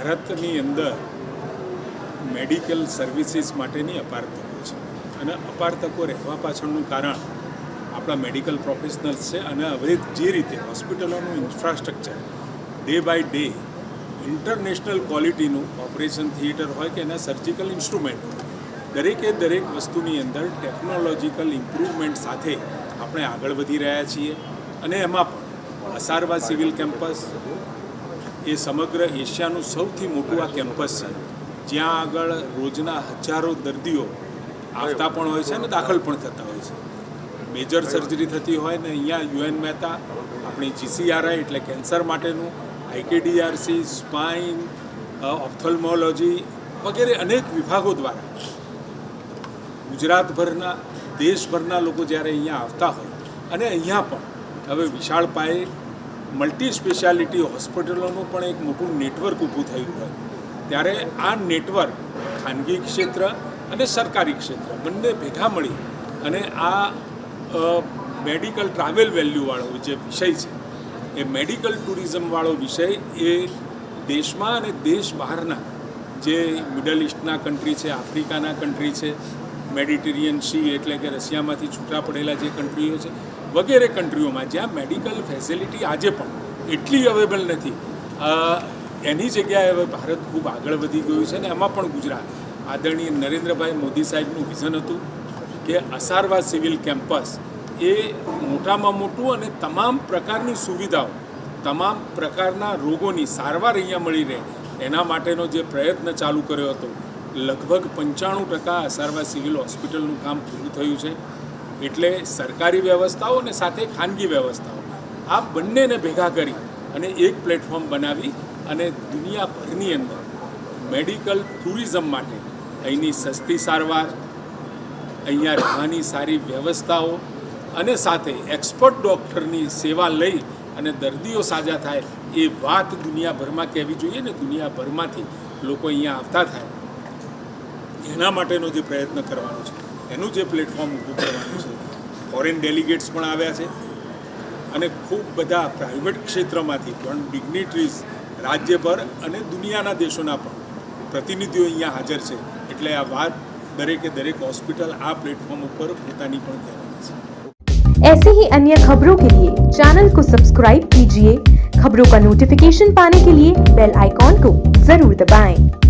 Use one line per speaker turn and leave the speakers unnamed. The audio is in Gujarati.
ભારતની અંદર મેડિકલ સર્વિસીસ માટેની અપાર તકો છે. અને અપાર તકો રહેવા પાછળનું કારણ આપણા મેડિકલ પ્રોફેશનલ્સ છે અને હવે જે રીતે હોસ્પિટલોનું infrastructure day by day international ક્વોલિટીનું operation theatre હોય કે એના સર્જિકલ ઇન્સ્ટ્રુમેન્ટ હોય, દરેકે દરેક વસ્તુની અંદર ટેકનોલોજીકલ ઇમ્પ્રુવમેન્ટ સાથે આપણે આગળ વધી રહ્યા છીએ. અને એમાં પણ અસારવા સિવિલ કેમ્પસ એ સમગ્ર એશિયાનું સૌથી મોટું આ કેમ્પસ છે. જ્યાં આગળ રોજના હજારો દર્દીઓ આવતા પણ હોય છે અને દાખલ પણ થતા હોય છે. મેજર સર્જરી થતી હોય ને અહીંયા યુએન મહેતા, આપણી જીસીઆરઆઈ એટલે કેન્સર માટેનું, આઈકેડીઆરસી, સ્પાઇન ઓપ્થોલ્મોલોજી વગેરે અનેક વિભાગો દ્વારા ગુજરાતભરના, દેશભરના લોકો જ્યારે અહીંયા આવતા હોય અને અહીંયા પણ હવે વિશાળ પાયે મલ્ટી સ્પેશિયાલિટી હોસ્પિટલોનું પણ એક મોટું નેટવર્ક ઊભું થયું હોય. ત્યારે આ નેટવર્ક ખાનગી ક્ષેત્ર અને સરકારી ક્ષેત્ર બંને ભેગા મળી અને આ મેડિકલ ટ્રાવેલ વેલ્યુવાળો જે વિષય છે, એ મેડિકલ ટુરિઝમવાળો વિષય એ દેશમાં અને દેશ બહારના જે મિડલ ઇસ્ટના કન્ટ્રી છે, આફ્રિકાના કન્ટ્રી છે મેડિટેરિયન સી એટલે કે રશિયામાંથી છૂટા પડેલા જે કન્ટ્રીઓ છે, વગેરે કન્ટ્રીઓમાં જ્યાં મેડિકલ ફેસિલિટી આજે પણ એટલી અવેલેબલ નથી. એની જગ્યાએ હવે ભારત ખૂબ આગળ વધી ગયું છે અને એમાં પણ ગુજરાત. આદરણીય નરેન્દ્રભાઈ મોદી સાહેબનું વિઝન હતું કે અસારવા સિવિલ કેમ્પસ એ મોટામાં મોટું અને તમામ પ્રકારની સુવિધાઓ, તમામ પ્રકારના રોગોની સારવાર અહીંયા મળી રહે. એના માટેનો જે પ્રયત્ન ચાલુ કર્યો હતો લગભગ પંચાણું ટકા અસારવા સિવિલ હોસ્પિટલનું કામ પૂરું થયું છે. એટલે સરકારી વ્યવસ્થાઓ અને સાથે ખાનગી વ્યવસ્થાઓ. આ બંનેને ભેગા કરી અને એક પ્લેટફોર્મ બનાવી અને દુનિયાભરની અંદર મેડિકલ ટુરિઝમ માટે અહીંની સસ્તી સારવાર, અહીંયા રહેવાની સારી વ્યવસ્થાઓ અને સાથે એક્સપર્ટ ડૉક્ટરની સેવા લઈ અને દર્દીઓ સાજા થાય એ વાત દુનિયાભરમાં કહેવી જોઈએ ને દુનિયાભરમાંથી લોકો અહીંયા આવતા થાય. એના માટેનો જે પ્રયત્ન કરવાનો છે એનું જે પ્લેટફોર્મ ઊભું કરવાનું છે ફોરેન ડેલિગેટ્સ પણ આવ્યા છે અને ખૂબ બધા પ્રાઇવેટ ક્ષેત્રમાંથી પણ ડિગ્નિટરીઝ રાજ્યભર અને દુનિયાના દેશોના પણ પ્રતિનિધિઓ અહીંયા હાજર છે એટલે આ વાત દરેકે દરેક હોસ્પિટલ આ પ્લેટફોર્મ ઉપર પોતાની પણ કહેવાની છે
ऐसे ही अन्य खबरों के लिए चैनल को सब्सक्राइब कीजिए खबरों का नोटिफिकेशन पाने के लिए बेल आइकॉन को जरूर दबाएं।